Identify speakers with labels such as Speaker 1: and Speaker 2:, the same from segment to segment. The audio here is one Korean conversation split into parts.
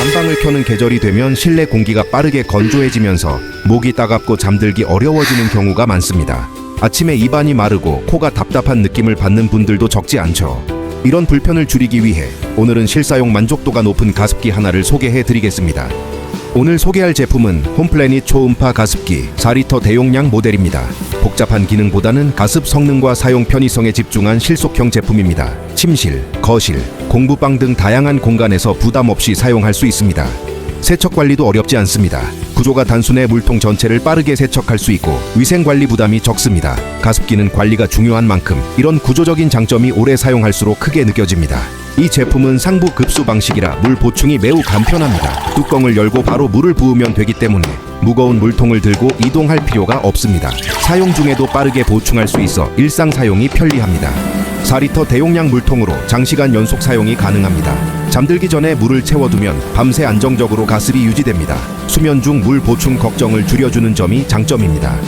Speaker 1: 난방을 켜는 계절이 되면 실내 공기가 빠르게 건조해지면서 목이 따갑고 잠들기 어려워지는 경우가 많습니다. 아침에 입안이 마르고 코가 답답한 느낌을 받는 분들도 적지 않죠. 이런 불편을 줄이기 위해 오늘은 실사용 만족도가 높은 가습기 하나를 소개해 드리겠습니다. 오늘 소개할 제품은 홈플래닛 초음파 가습기 4리터 대용량 모델입니다. 복잡한 기능보다는 가습 성능과 사용 편의성에 집중한 실속형 제품입니다. 침실, 거실, 공부방 등 다양한 공간에서 부담 없이 사용할 수 있습니다. 세척 관리도 어렵지 않습니다. 구조가 단순해 물통 전체를 빠르게 세척할 수 있고 위생 관리 부담이 적습니다. 가습기는 관리가 중요한 만큼 이런 구조적인 장점이 오래 사용할수록 크게 느껴집니다. 이 제품은 상부 급수 방식이라 물 보충이 매우 간편합니다. 뚜껑을 열고 바로 물을 부으면 되기 때문에 무거운 물통을 들고 이동할 필요가 없습니다. 사용 중에도 빠르게 보충할 수 있어 일상 사용이 편리합니다. 4리터 대용량 물통으로 장시간 연속 사용이 가능합니다. 잠들기 전에 물을 채워두면 밤새 안정적으로 가습이 유지됩니다. 수면 중 물 보충 걱정을 줄여주는 점이 장점입니다.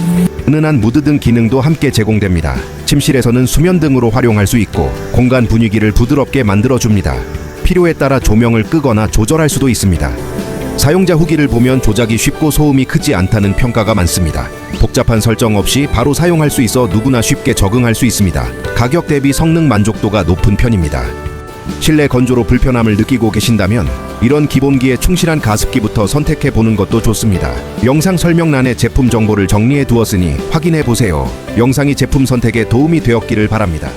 Speaker 1: 은은한 무드 등 기능도 함께 제공됩니다. 침실에서는 수면 등으로 활용할 수 있고 공간 분위기를 부드럽게 만들어줍니다. 필요에 따라 조명을 끄거나 조절할 수도 있습니다. 사용자 후기를 보면 조작이 쉽고 소음이 크지 않다는 평가가 많습니다. 복잡한 설정 없이 바로 사용할 수 있어 누구나 쉽게 적응할 수 있습니다. 가격 대비 성능 만족도가 높은 편입니다. 실내 건조로 불편함을 느끼고 계신다면 이런 기본기에 충실한 가습기부터 선택해 보는 것도 좋습니다. 영상 설명란에 제품 정보를 정리해 두었으니 확인해 보세요. 영상이 제품 선택에 도움이 되었기를 바랍니다.